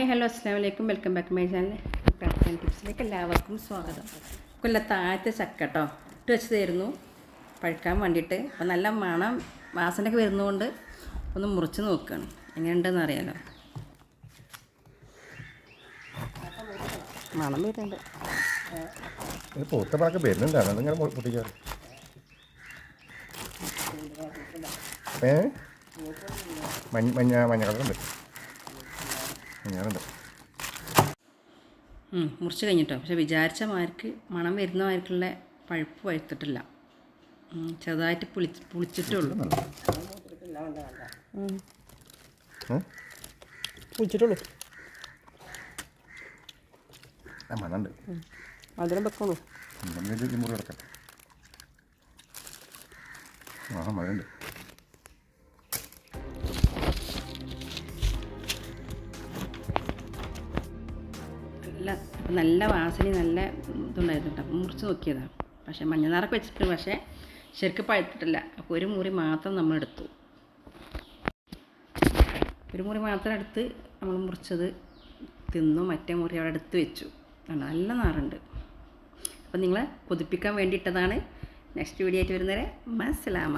അസ്സാം വലൈക്കും welcome back my channel. പ്രാർത്ഥന ടിപ്സിലേക്ക് എല്ലാവർക്കും സ്വാഗതം. കൊല്ലത്ത് ആദ്യത്തെ ചക്ക കേട്ടോ. ഇട്ട് വെച്ച് തരുന്നു പഴുക്കാൻ വേണ്ടിയിട്ട്. അപ്പോൾ നല്ല മണം വാസനയൊക്കെ വരുന്നതുകൊണ്ട് ഒന്ന് മുറിച്ച് നോക്കുകയാണ് എങ്ങനെയുണ്ടെന്ന് അറിയാലോ. മണം വരുന്നുണ്ട്. പൊട്ടിക്കാറ് ഏ? മഞ്ഞ മഞ്ഞ മഞ്ഞ കളറുണ്ട് ഉം, മുറിച്ച് കഴിഞ്ഞിട്ടോ? പക്ഷെ വിചാരിച്ച മാർക്ക് മണം വരുന്ന മാർക്കുള്ള പഴുപ്പ് പഴുത്തിട്ടില്ല. ഉം, ചെറുതായിട്ട് പുളി പുളിച്ചിട്ടുള്ളൂ. പുളിച്ചിട്ടുള്ളൂ. മണുണ്ട്. മധുരം വെക്കണു മുറി കിടക്കട്ടെ ആ മഴയുണ്ട്. നല്ല നല്ല വാസന നല്ല ഇതുണ്ടായിരുന്നു കേട്ടോ. മുറിച്ച് നോക്കിയതാണ് പക്ഷേ മഞ്ഞനാറൊക്കെ വെച്ചിട്ടുണ്ട്. പക്ഷേ ശരിക്കും പഴുത്തിട്ടില്ല. അപ്പോൾ ഒരു മുറി മാത്രം നമ്മൾ എടുത്തു ഒരു മുറി മാത്രം എടുത്ത് നമ്മൾ മുറിച്ചത് തിന്നു. മറ്റേ മുറി അവിടെ എടുത്ത് വെച്ചു. നല്ല നാറുണ്ട്. അപ്പം നിങ്ങളെ കൊതിപ്പിക്കാൻ വേണ്ടിയിട്ടതാണ് നെക്സ്റ്റ് വീഡിയോ ആയിട്ട് വരുന്നവരെ മസ്സലാമ